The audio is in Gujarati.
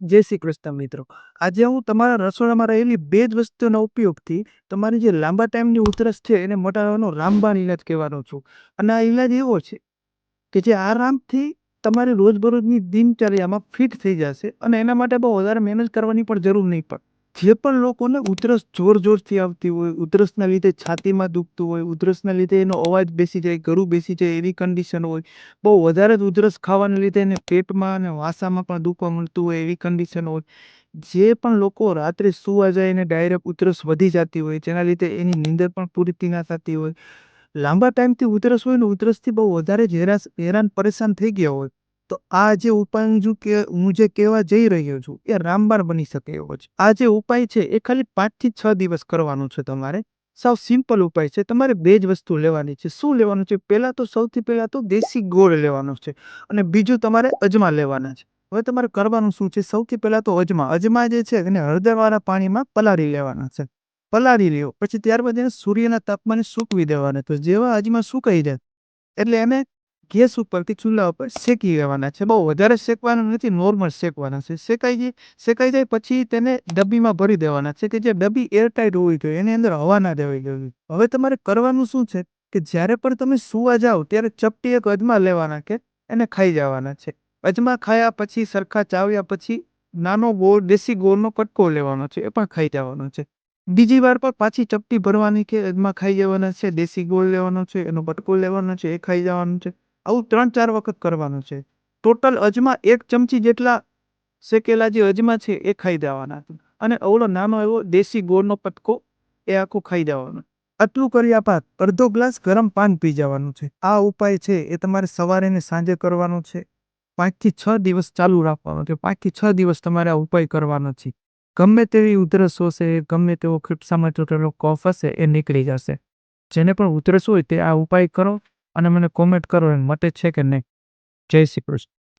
જય શ્રી કૃષ્ણ મિત્રો. આજે હું તમારા રસોડામાં રહેલી બે જ વસ્તુના ઉપયોગથી તમારી જે લાંબા ટાઈમની ઉધરસ છે એને મટાડવાનો રામબાણ ઈલાજ કહેવાનો છું. અને આ ઈલાજ એવો છે કે જે આરામથી તમારી રોજબરોજની દિનચર્યામાં ફિટ થઈ જશે અને એના માટે બહુ વધારે મહેનત કરવાની પણ જરૂર નહીં પડે. જે પણ લોકોને ઉધરસ જોર જોરથી આવતી હોય, ઉધરસના લીધે છાતીમાં દુખતું હોય, ઉધરસના લીધે એનો અવાજ બેસી જાય, ગળું બેસી જાય એવી કન્ડિશન હોય, બહુ વધારે જ ઉધરસ ખાવાને લીધે એને પેટમાં અને વાસામાં પણ દુખવા મળતું હોય એવી કન્ડિશન હોય. જે પણ લોકો રાત્રે સૂવા જાય એને ડાયરેક્ટ ઉધરસ વધી જતી હોય, જેના લીધે એની નીંદર પણ પૂરતી ના થતી હોય. લાંબા ટાઈમથી ઉધરસ હોય ને ઉધરસથી બહુ વધારે જ હેરાન પરેશાન થઈ ગયા હોય. તો આ જે ઉપાય હું જો કે, હું જે કહેવા જઈ રહ્યો છું, એ રામબાણ બની શકે એવો છે આ જે ઉપાય છે, એ ખાલી પાંચથી છ દિવસ કરવાનો છે તમારે. સાવ સિમ્પલ ઉપાય છે. તમારે બે જ વસ્તુ લેવાની છે. શું લેવાનું છે? પહેલાં તો સૌથી પહેલાં તો દેશી ગોળ લેવાનો છે અને બીજું તમારે અજમા લેવાના છે. હવે તમારે કરવાનું શું છે? સૌથી પહેલાં તો અજમા. અજમા જે છે, એને હળદરવાળા પાણીમાં પલાળી લેવાના છે. પલાળી લ્યો. પછી ત્યારબાદ એને સૂર્યના તાપમાને સૂકવી દેવાના તો જેવા અજમા સુકાઈ જાય. એટલે એને ગેસ ઉપરથી ચૂલા ઉપર શેકી લેવાના છે. બહુ વધારે શેકવાના નથી નોર્મલ શેકવાના છે. શેકાઈ જાય શેકાઈ જાય પછી તેને ડબ્બીમાં ભરી દેવાના છે કે જે ડબ્બી એરટાઈટ હોવી જોઈએ, એની અંદર હવા ના દેવી જોઈએ. હવે તમારે કરવાનું શું છે કે જ્યારે પણ તમે સૂવા જાઓ ત્યારે ચપટી એક અજમા લેવાના કે એને ખાઈ જવાના છે. અજમા ખાયા પછી, સરખા ચાવ્યા પછી નાનો ગોળ, દેશી ગોળનો કટકો લેવાનો છે, એ પણ ખાઈ જવાનો છે. બીજી વાર પણ પાછી ચપટી ભરવાની કે અજમા ખાઈ જવાના છે, દેશી ગોળ લેવાનો છે, એનો કટકો લેવાનો છે, એ ખાઈ જવાનો છે. આવું ત્રણ ચાર વખત કરવાનું છે. ટોટલ અજમા એક ચમચી જેટલા શેકેલા જે અજમા છે એ ખાઈ દેવાના અને અવળો નાનો એવો દેશી ગોળનો પટકો એ આખું ખાઈ દેવાનો. આટલું કર્યા બાદ અડધો ગ્લાસ ગરમ પાન પી જવાનું છે. આ ઉપાય છે એ તમારે સવારે ને સાંજે કરવાનો છે. પાંચથી છ દિવસ ચાલુ રાખવાનો છે. પાંચથી છ દિવસ તમારે આ ઉપાય કરવાનો છે. ગમે તેવી ઉધરસ હશે, ગમે તેવો ખીપસામાં ચોટેલો કફ હશે એ નીકળી જશે. જેને પણ ઉધરસ હોય તે આ ઉપાય કરો. અને મને કોમેન્ટ કરો એ મતે છે કે નહીં? જય શ્રી કૃષ્ણ.